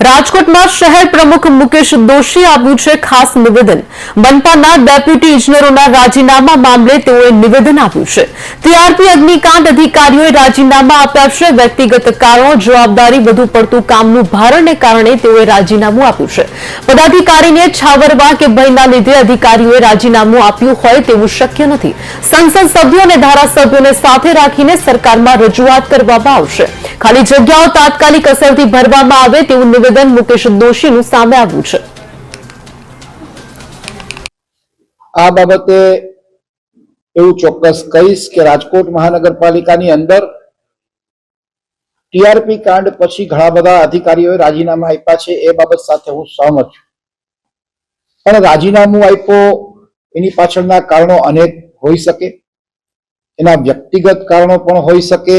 રાજકોટમાં શહેર પ્રમુખ મુકેશ દોશીએ આપ્યું છે ખાસ નિવેદન. મનપાના ડેપ્યુટી ઇજનેરોના રાજીનામા મામલે તેઓએ નિવેદન આપ્યું છે. ટીઆરપી અગ્નિકાંડ અધિકારીઓએ રાજીનામા આપ્યા છે. વ્યક્તિગત કારણો, જવાબદારી વધુ પડતું કામનું ભારણને કારણે તેઓએ રાજીનામું આપ્યું છે. પદાધિકારીને છાવરવા કે ભયના લીધે અધિકારીઓએ રાજીનામું આપ્યું હોય તેવું શક્ય નથી. સંસદ સભ્યો અને ધારાસભ્યોને સાથે રાખીને સરકારમાં રજૂઆત કરવામાં આવશે. ખાલી જગ્યાઓ તાત્કાલિક અસરથી ભરવામાં આવે તેવું નિવેદન મુકેશ દોશીનું સામે આવ્યું છે. આ બાબતે એવું ચોક્કસ કહીશ કે રાજકોટ મહાનગરપાલિકાની અંદર ટીઆરપી કાંડ પછી ઘણા બધા અધિકારીઓએ રાજીનામા આપ્યા છે, એ બાબત સાથે હું સહમત છું. પણ રાજીનામું આપ્યો એની પાછળના કારણો અનેક હોઈ શકે, એના વ્યક્તિગત કારણો પણ હોઈ શકે,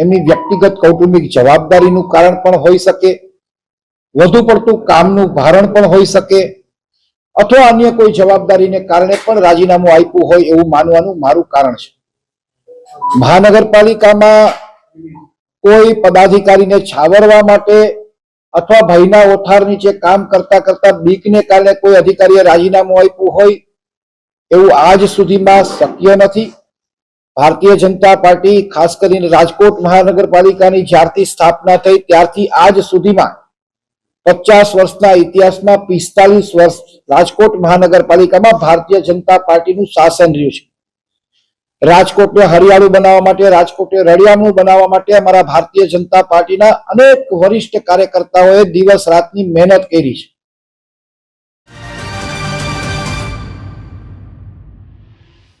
એમની વ્યક્તિગત કૌટુંબિક જવાબદારીનું કારણ પણ હોઈ શકે વધુ પડતું કામનું ભારણ પણ હોઈ શકે અથવા અન્ય કોઈ જવાબદારીને કારણે પણ રાજીનામું આપ્યું હોય એવું માનવાનું મારું કારણ છે. મહાનગરપાલિકામાં કોઈ પદાધિકારીને છાવરવા માટે અથવા ભયના ઓઠાર નીચે કામ કરતા કરતા બીકને કારણે કોઈ અધિકારીએ રાજીનામું આપ્યું હોય એવું આજ સુધીમાં શક્ય નથી. ભારતીય જનતા પાર્ટી ખાસ કરીને રાજકોટ મહાનગરપાલિકાની જ્યારથી સ્થાપના થઈ ત્યારથી આજ સુધીમાં પચાસ વર્ષના ઇતિહાસમાં પિસ્તાલીસ વર્ષ રાજકોટ મહાનગરપાલિકામાં ભારતીય જનતા પાર્ટીનું શાસન રહ્યું છે. રાજકોટને હરિયાળું બનાવવા માટે, રાજકોટને રળિયામણું બનાવવા માટે અમારા ભારતીય જનતા પાર્ટીના અનેક વરિષ્ઠ કાર્યકર્તાઓએ દિવસ રાતની મહેનત કરી છે.